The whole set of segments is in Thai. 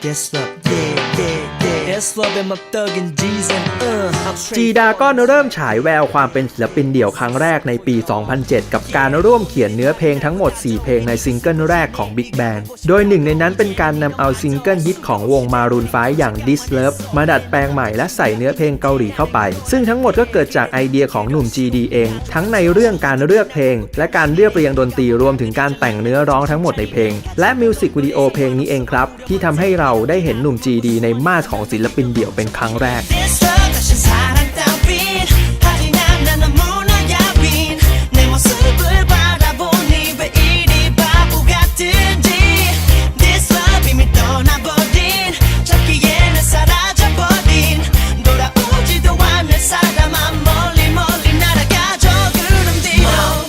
Guess what? Yeah จีดาก็เริ่มฉายแววความเป็นศิลปินเดี่ยวครั้งแรกในปี 2007 กับการร่วมเขียนเนื้อเพลงทั้งหมด 4 เพลงในซิงเกิลแรกของ Big Bang โดยหนึ่งในนั้นเป็นการนำเอาซิงเกิลฮิตของวงมารูนไฟอย่าง This Love มาดัดแปลงใหม่และใส่เนื้อเพลงเกาหลีเข้าไป ซึ่งทั้งหมดก็เกิดจากไอเดียของหนุ่ม GD เอง ทั้งในเรื่องการเลือกเพลง และการเรียบเรียงดนตรีรวมถึงการแต่งเนื้อร้องทั้งหมดในเพลง และมิวสิกวิดีโอเพลงนี้เองครับที่ทำให้เราได้เห็นหนุ่ม GD ในมาสของศิลปินเดี่ยวเป็นครั้งแรก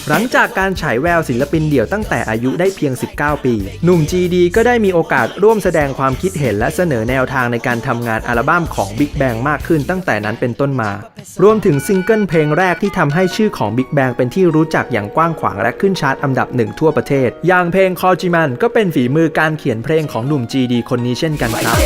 หลังจากการฉายแววศิลปินเดี่ยวตั้งแต่อายุได้เพียง 19 ปี หนุ่ม GD ก็ได้มีโอกาสร่วมแสดงความคิดเห็นและเสนอแนวทางในการทำงานอัลบั้มของ Big Bang มากขึ้นตั้งแต่นั้นเป็นต้นมา รวมถึงซิงเกิลเพลงแรกที่ทำให้ชื่อของ Big Bang เป็นที่รู้จักอย่างกว้างขวางและขึ้นชาร์ตอันดับหนึ่งทั่วประเทศ อย่างเพลง c o j i m a n ก็เป็นฝีมือการเขียนเพลงของหนุ่ม GD คนนี้เช่นกันครับ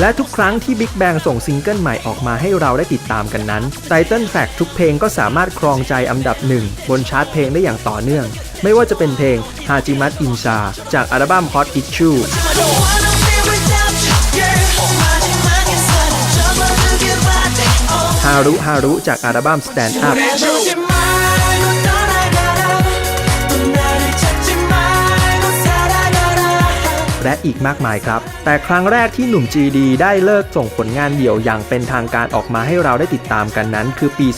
และทุกครั้งที่ Big Bang ส่งซิงเกิลใหม่ออกมาให้เราได้ติดตามกันนั้น Title Fact ทุกเพลงก็สามารถครองใจอันดับหนึ่งบนชาร์ตเพลงได้อย่างต่อเนื่อง ไม่ว่าจะเป็นเพลง Hajimat Insha จากอัลบั้ม Hot Issue ฮารุฮารุจากอัลบั้ม Stand Up และอีกมากมายครับ แต่ครั้งแรกที่หนุ่ม GD ได้เลิกส่งผลงานเดี่ยวอย่างเป็นทางการออกมาให้เราได้ติดตามกันนั้นคือปี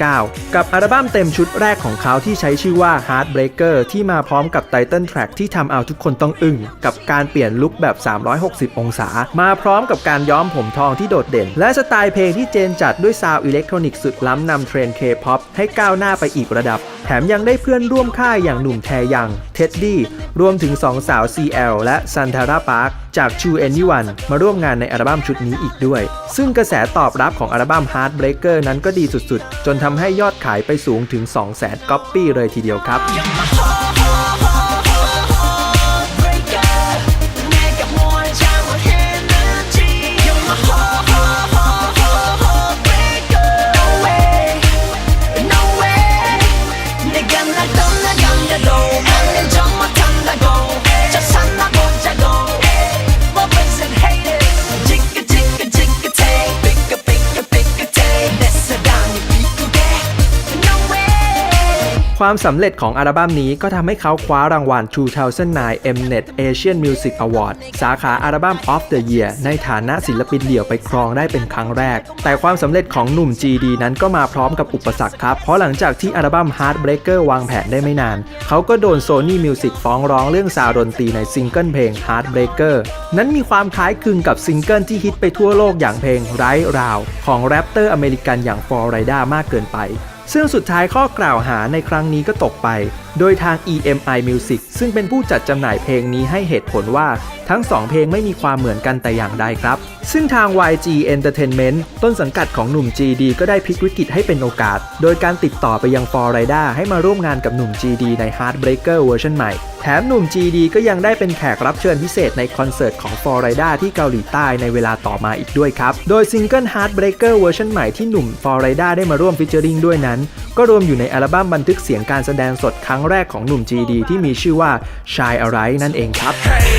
2009 กับอัลบั้มเต็มชุดแรกของเขาที่ใช้ชื่อว่า Heartbreaker ที่มาพร้อมกับไตเติ้ลแทร็กที่ทำเอาทุกคนต้องอึ้ง กับการเปลี่ยนลุคแบบ 360 องศา มาพร้อมกับการย้อมผมทองที่โดดเด่น และสไตล์เพลงที่เจนจัดด้วยซาวอิเล็กทรอนิกส์สุดล้ำนำเทรนด์ K-POP ให้ก้าวหน้าไปอีกระดับ แถมยังได้เพื่อนร่วมค่ายอย่างหนุ่มแทยัง เท็ดดี้ รวมถึงสองสาว CL และซันทาราพาร์คจาก True Anyone มาร่วมงานในอัลบั้มชุดนี้อีกด้วย ซึ่งกระแสตอบรับของอัลบั้ม Heartbreaker นั้นก็ดีสุดๆ จนทำให้ยอดขายไปสูงถึง 200,000ก๊อปปี้เลยทีเดียวครับ ความสำเร็จของอัลบั้มนี้ก็ทำให้เขาคว้ารางวัล 2009 Mnet Asian Music Award สาขาอัลบั้ม of the Year ในฐานะศิลปินเดี่ยวไปครองได้เป็นครั้งแรก แต่ความสำเร็จของหนุ่ม GD นั้นก็มาพร้อมกับอุปสรรคครับ เพราะหลังจากที่อัลบั้ม Heartbreaker วางแผนได้ไม่นาน เขาก็โดน Sony Music ฟ้องร้องเรื่องซาวดนตรีในซิงเกิลเพลง Heartbreaker นั้นมีความคล้ายคลึงกับซิงเกิลที่ฮิตไปทั่วโลกอย่างเพลงไร้ราวของแรปเตอร์อเมริกันอย่าง Florida มากเกินไป ซึ่งสุดท้ายข้อกล่าวหาในครั้งนี้ก็ตกไปโดยทาง EMI Music ซึ่งเป็นผู้จัดจำหน่ายเพลงนี้ให้เหตุผลว่าทั้ง 2 เพลงไม่มีความเหมือนกันแต่อย่างใดครับ ซึ่งทาง YG Entertainment ต้นสังกัดของหนุ่ม GD ก็ได้พลิกวิกฤตให้เป็นโอกาส โดยการติดต่อไปยัง f o r i d a ให้มาร่วมงานกับหนุ่ม GD ใน Heartbreaker เวอร์ชันใหม่ แถมหนุ่ม GD ก็ยังได้เป็นแขกรับเชิญพิเศษในคอนเสิร์ตของ f o r i d a ที่เกาหลีใต้ในเวลาต่อมาอีกด้วยครับ โดยซิงเกิล Heartbreaker เวอร์ชันใหม่ที่หนุ่ม f o r i d a ได้มาร่วมฟิชเจอริงด้วยนั้น ก็รวมอยู่ในอัลบั้มบันทึกเสียงการแสดงสดครั้งแรกของหนุ่ม GD ที่มีชื่อว่าชายอะไรนั่นเองครับ Hey,